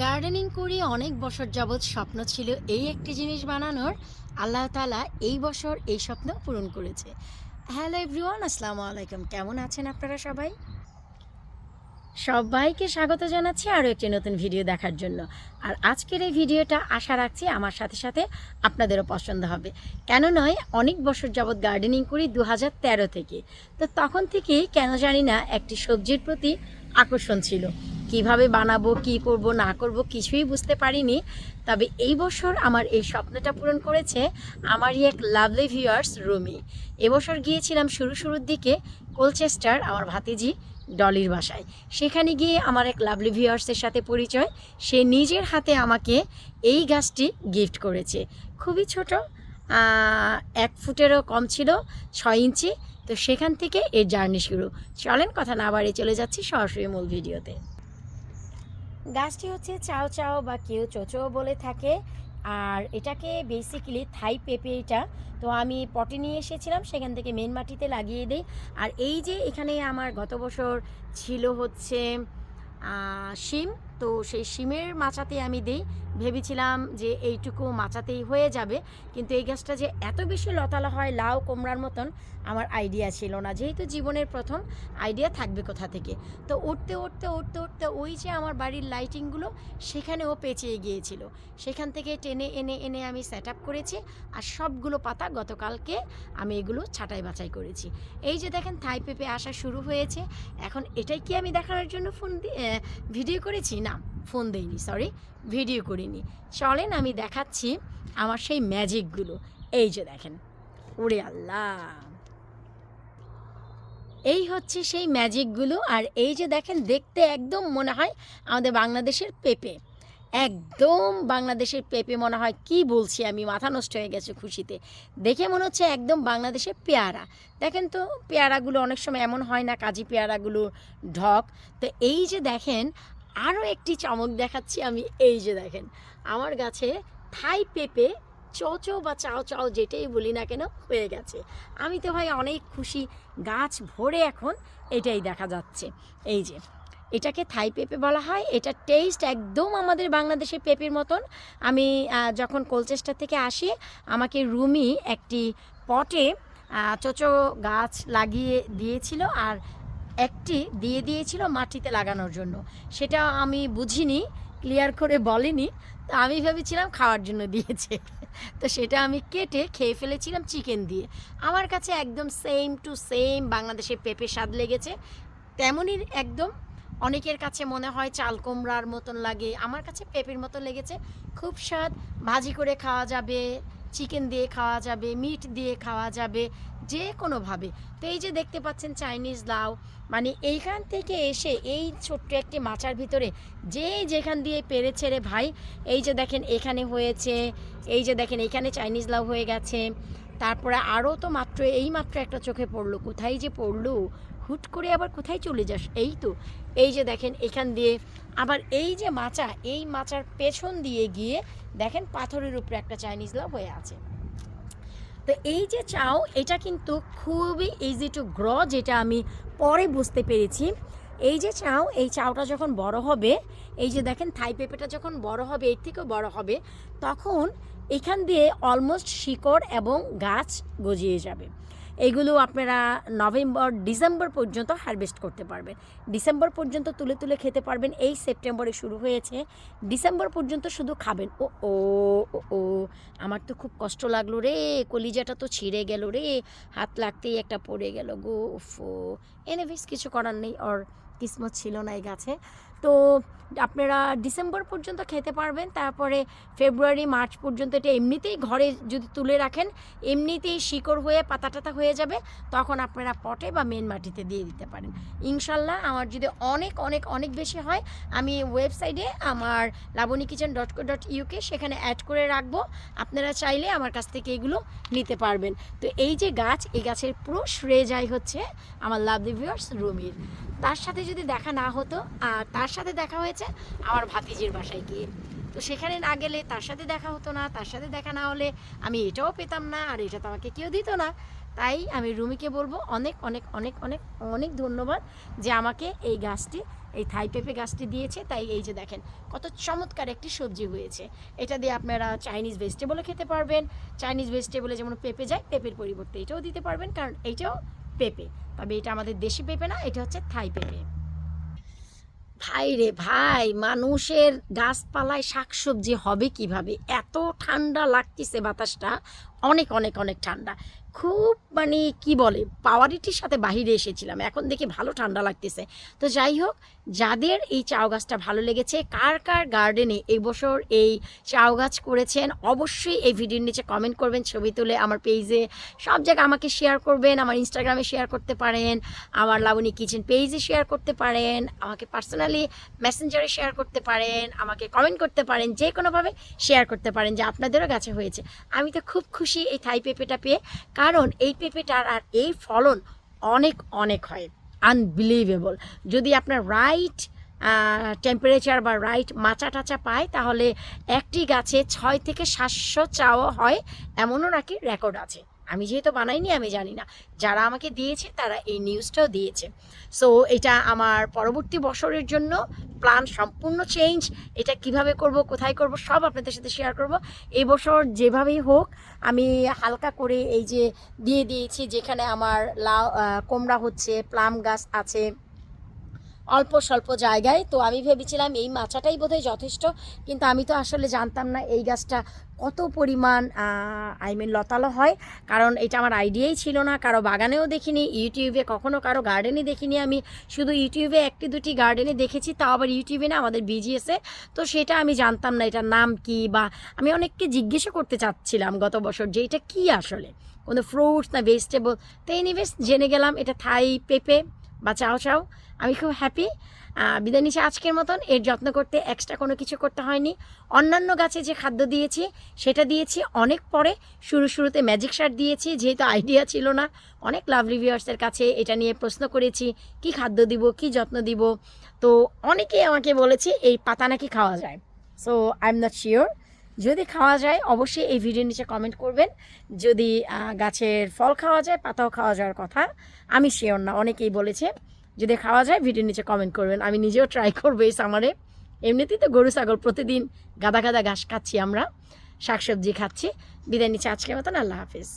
Gardening করি অনেক বছর যাবৎ স্বপ্ন ছিল এই একটি জিনিস বানানোর। আল্লাহ তালা এই বছর এই স্বপ্ন পূরণ করেছে। হ্যালো এভরিওয়ান, আসসালামু আলাইকুম। কেমন আছেন আপনারা সবাই? সবাইকে স্বাগত জানাচ্ছি আরও একটি নতুন ভিডিও দেখার জন্য। আর আজকের এই ভিডিওটা আশা রাখছি আমার সাথে সাথে আপনাদেরও পছন্দ হবে। কেন নয়, অনেক বছর যাবৎ গার্ডেনিং করি দু হাজার তেরো থেকে। তো তখন থেকেই কেন জানি না একটি সবজির প্রতি আকর্ষণ ছিল। কীভাবে বানাবো, কি করব, না করব কিছুই বুঝতে পারিনি। তবে এই বছর আমার এই স্বপ্নটা পূরণ করেছে আমারই এক লাভলি ভিউয়ার্স রুমি। এবছর গিয়েছিলাম শুরু শুরুর দিকে কোলচেস্টার, আমার ভাতিজি ডলির বাসায়। সেখানে গিয়ে আমার এক লাভলি ভিউয়ার্সের সাথে পরিচয়, সে নিজের হাতে আমাকে এই গাছটি গিফট করেছে। খুবই ছোট এক ফুটেরও কম ছিল, ছয় ইঞ্চি। তো সেখান থেকে এর জার্নি শুরু। চলেন, কথা না বাড়িয়ে চলে যাচ্ছি সরাসরি মূল ভিডিওতে গাছটি হচ্ছে চাও চাও বা কেউ চোচো বলে থাকে। আর এটাকে বেসিক্যালি থাই পেঁপে এটা। তো আমি পটে নিয়ে এসেছিলাম, সেখান থেকে মেন মাটিতে লাগিয়ে দিই। আর এই যে এখানে আমার গত বছর ছিল হচ্ছে শিম। তো সেই শিমের মাচাতে আমি দিই। ভেবেছিলাম যে এইটুকু মাচাতেই হয়ে যাবে। কিন্তু এই গাছটা যে এত বেশি লতালা হয়, লাউ কোমড়ার মতন, আমার আইডিয়া ছিল না। যেহেতু জীবনের প্রথম আইডিয়া থাকবে কোথা থেকে? তো উঠতে উঠতে উঠতে উঠতে ওই যে আমার বাড়ির লাইটিংগুলো সেখানেও পেঁচিয়ে গিয়েছিল। সেখান থেকে টেনে, এনে এনে আমি সেট আপ করেছি আর সবগুলো পাতা গতকালকে আমি এগুলো ছাটাই বাছাই করেছি। এই যে দেখেন, থাই পেঁপে আসা শুরু হয়েছে। এখন এটাই কি আমি দেখানোর জন্য ফোন ভিডিও করেছি? না ফোন দেইনি সরি ভিডিও করিনি। চলেন আমি দেখাচ্ছি আমার সেই ম্যাজিকগুলো এই যে দেখেন, ওরে আল্লাহ। এই হচ্ছে সেই ম্যাজিকগুলো আর এই যে দেখেন, দেখতে একদম মনে হয় আমাদের বাংলাদেশের পেঁপে। একদম বাংলাদেশের পেঁপে মনে হয়, কি বলছি আমি, মাথা নষ্ট হয়ে গেছে খুশিতে। দেখে মনে হচ্ছে একদম বাংলাদেশের পেয়ারা। দেখেন তো, পেয়ারাগুলো অনেক সময় এমন হয় না, কাজী পেয়ারাগুলো ঢক। তো এই যে দেখেন আরও একটি চমক দেখাচ্ছি আমি, এই যে দেখেন, আমার গাছে থাই পেঁপে চচো বা চাও চাও যেটাই বলি না কেন, হয়ে গেছে। আমি তো ভাই অনেক খুশি, গাছ ভরে এখন এটাই দেখা যাচ্ছে। এই যে, এটাকে থাই পেঁপে বলা হয়, এটা টেস্ট একদম আমাদের বাংলাদেশে পেঁপের মতন। আমি যখন কোলচেস্টার থেকে আসি, আমাকে রুমি একটি পটে চোচো গাছ লাগিয়ে দিয়েছিল, আর একটি দিয়ে দিয়েছিল মাটিতে লাগানোর জন্য। সেটা আমি বুঝিনি ক্লিয়ার করে বলেনি। তো আমি ভেবেছিলাম খাওয়ার জন্য দিয়েছে। তো সেটা আমি কেটে খেয়ে ফেলেছিলাম চিকেন দিয়ে। আমার কাছে একদম সেম টু সেম বাংলাদেশে পেঁপে স্বাদ লেগেছে। তেমনই একদম অনেকের কাছে মনে হয় চাল কুমড়ার মতন লাগে। আমার কাছে পেঁপের মতো লেগেছে। খুব স্বাদ। ভাজি করে খাওয়া যাবে। চিকেন দিয়ে খাওয়া যাবে, মিট দিয়ে খাওয়া যাবে যে কোনোভাবে তো এই যে দেখতে পাচ্ছেন চাইনিজ লাউ মানে এইখান থেকে এসে এই ছোট্ট একটি মাচার ভিতরে যে যেখান দিয়ে পেরেছে রে ভাই, এই যে দেখেন এখানে হয়েছে, এই যে দেখেন এখানে চাইনিজ লাউ হয়ে গেছে। তারপরে আরও তো মাত্র, এই মাত্র একটা চোখে পড়ল, কোথায় যে পড়ল? হুট করে আবার কোথায় চলে যাস? এই তো, এই যে দেখেন এখান দিয়ে আবার এই যে মাচা, এই মাচার পেছন দিয়ে গিয়ে দেখেন পাথরের উপরে একটা চাইনিজ লাভ হয়ে আছে। তো এই যে চাও, এটা কিন্তু খুবই ইজি টু গ্র যেটা আমি পরে বুঝতে পেরেছি। এই যে চাও, এই চাউটা যখন বড় হবে, এই যে দেখেন থাই পেঁপেটা যখন বড় হবে, এর থেকেও বড় হবে, তখন এখান দিয়ে অলমোস্ট শিকড় এবং গাছ গজিয়ে যাবে। এইগুলো আপনারা নভেম্বর, ডিসেম্বর পর্যন্ত হারভেস্ট করতে পারবেন। ডিসেম্বর পর্যন্ত তুলে তুলে খেতে পারবেন। এই সেপ্টেম্বরে শুরু হয়েছে। ডিসেম্বর পর্যন্ত শুধু খাবেন। ও ও ও আমার তো খুব কষ্ট লাগল রে। কলিজাটা তো ছিঁড়ে গেল রে। হাত লাগতেই একটা পড়ে গেল গো। ফো এনিওয়েজ কিছু করার নেই। ওর কিসমত ছিল না এই গাছে। তো আপনারা ডিসেম্বর পর্যন্ত খেতে পারবেন, তারপরে ফেব্রুয়ারি, মার্চ পর্যন্ত এটা এমনিতেই ঘরে যদি তুলে রাখেন, এমনিতেই শিকড় হয়ে, পাতা টাতা হয়ে যাবে, তখন আপনারা পটে বা মেন মাটিতে দিয়ে দিতে পারেন। ইনশাল্লাহ আমার যদি অনেক অনেক অনেক বেশি হয়, আমি ওয়েবসাইটে আমার Labani kitchen dot co dot UK সেখানে অ্যাড করে রাখব। আপনারা চাইলে আমার কাছ থেকে এগুলো নিতে পারবেন। তো এই যে গাছ, এই গাছের পুরো শ্রে যায় হচ্ছে আমার লাভ ভিউয়ার্স রুমির। তার সাথে যদি দেখা না হতো, আর তার সাথে দেখা হয়েছে, আমার ভাতিজির বাসায় গিয়ে। তো সেখানে না গেলে তার সাথে দেখা হতো না, তার সাথে দেখা না হলে আমি এটাও পেতাম না, আর এটা তো আমাকে কেউ দিত না। তাই আমি রুমিকে বলব, অনেক অনেক অনেক অনেক অনেক ধন্যবাদ যে আমাকে এই গাছটি, এই থাই পেঁপে গাছটি দিয়েছে। তাই এই যে দেখেন, কত চমৎকার একটি সবজি হয়েছে। এটা দিয়ে আপনারা চাইনিজ ভেজিটেবলও খেতে পারবেন। চাইনিজ ভেজিটেবলে যেমন পেঁপে যায়, পেঁপের পরিবর্তে এটাও দিতে পারবেন, কারণ এইটাও পেঁপে। তবে এটা আমাদের দেশি পেঁপে না, এটা হচ্ছে থাই পেঁপে। ভাই রে ভাই, মানুষের গাছপালায় শাকসবজি হবে কীভাবে? এত ঠান্ডা লাগতেছে বাতাসটা। অনেক অনেক অনেক ঠান্ডা। খুব মানে কি বলে, পাওয়ারিটির সাথে বাহিরে এসেছিলাম। এখন দেখি ভালো ঠান্ডা লাগতেছে। তো যাই হোক যাদের এই চাও গাছটা ভালো লেগেছে, কার কার গার্ডেনে এবছর এই চাও গাছ করেছেন, অবশ্যই এই ভিডিওর নিচে কমেন্ট করবেন, ছবি তুলে আমার পেজে সব জায়গায় আমাকে শেয়ার করবেন, আমার ইনস্টাগ্রামে শেয়ার করতে পারেন, আমার লাবণী কিচেন পেজে শেয়ার করতে পারেন, আমাকে পার্সোনালি মেসেঞ্জারে শেয়ার করতে পারেন, আমাকে কমেন্ট করতে পারেন, যে কোনোভাবে শেয়ার করতে পারেন যে আপনাদেরও গাছে হয়েছে। আমি তো খুব খুশি এই থাই পেঁপেটা পেয়ে, কারণ এই পেঁপেটার আর এই ফলন অনেক অনেক হয়। আনবিলিভেবল যদি আপনার রাইট টেম্পারেচার বা রাইট মাচা টাচা পায়, তাহলে একটি গাছে ছয় থেকে সাতশো চাওয়া হয়, এমনও নাকি রেকর্ড আছে। আমি যেহেতু বানাইনি, আমি জানি না। যারা আমাকে দিয়েছে, তারা এই নিউজটাও দিয়েছে। সো এটা আমার পরবর্তী বছরের জন্য প্ল্যান সম্পূর্ণ চেঞ্জ এটা কীভাবে করব, কোথায় করব, সব আপনাদের সাথে শেয়ার করব। এই বছর যেভাবেই হোক, আমি হালকা করে এই যে দিয়ে দিয়েছি, যেখানে আমার লাউ কুমড়া হচ্ছে প্লাম গাছ আছে, অল্প স্বল্প জায়গায়। তো আমি ভেবেছিলাম এই মাচাটাই বোধহয় যথেষ্ট, কিন্তু আমি তো আসলে জানতাম না এই গাছটা কত পরিমাণ আই মিন লতালো হয়। কারণ এটা আমার আইডিয়াই ছিল না, কারও বাগানেও দেখিনি ইউটিউবে কখনো কারও গার্ডেনে দেখিনি আমি। শুধু ইউটিউবে একটি দুটি গার্ডেনে দেখেছি, তাও আবার ইউটিউবে না, আমাদের বিজিএসে তো সেটা আমি জানতাম না, এটার নাম কি বা আমি অনেককে জিজ্ঞেসও করতে চাচ্ছিলাম গত বছর যে এটা কী আসলে? কোনো ফ্রুটস না ভেজিটেবল তো এনিওয়েজ জেনে গেলাম, এটা থাই পেঁপে। বা চাও চাও, আমি খুব হ্যাপি বিদায় নিচে আজকের মতন। এর যত্ন করতে এক্সট্রা কোনো কিছু করতে হয়নি। অন্যান্য গাছে যে খাদ্য দিয়েছি, সেটা দিয়েছি অনেক পরে। শুরু শুরুতে ম্যাজিক সার দিয়েছি, যেহেতু আইডিয়া ছিল না। অনেক লাভ রিভিউয়ার্সের কাছে এটা নিয়ে প্রশ্ন করেছি, কি খাদ্য দিব, কি যত্ন দিব? তো অনেকেই আমাকে বলেছে, এই পাতা নাকি খাওয়া যায়। So I am not sure যদি খাওয়া যায়, অবশ্যই এই ভিডিওর নিচে কমেন্ট করবেন। যদি গাছের ফল খাওয়া যায়, পাতাও খাওয়া যাওয়ার কথা, আমি শিওর না, অনেকেই বলেছে, যদি খাওয়া যায়, ভিডিওর নিচে কমেন্ট করবেন। আমি নিজেও ট্রাই করব এই সামারে এমনিতেই তো গরু, ছাগল প্রতিদিন গাদা গাদা ঘাস খাচ্ছি আমরা, শাকসবজি খাচ্ছি। বিদায় নিচে আজকের মতন, আল্লাহ হাফিজ।